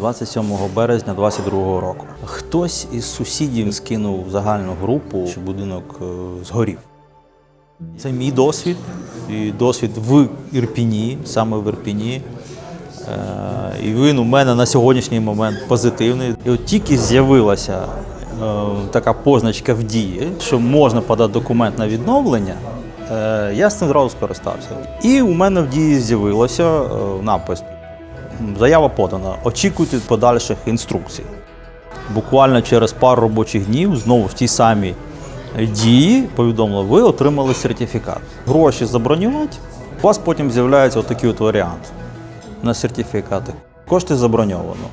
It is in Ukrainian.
27 березня 22 року. Хтось із сусідів скинув загальну групу, що будинок е, згорів. Це мій досвід, і досвід в Ірпіні, саме в Ірпіні. Е, І він у мене на сьогоднішній момент позитивний. І от тільки з'явилася е, така позначка в дії, що можна подати документ на відновлення, я з цим зразу скористався. І у мене в дії з'явилося напис. Заява подана. Очікуйте подальших інструкцій. Буквально через пару робочих днів знову в тій самій дії повідомили, ви отримали сертифікат. Гроші забронювати. У вас потім з'являється отакий от варіант на сертифікати. Кошти заброньовано.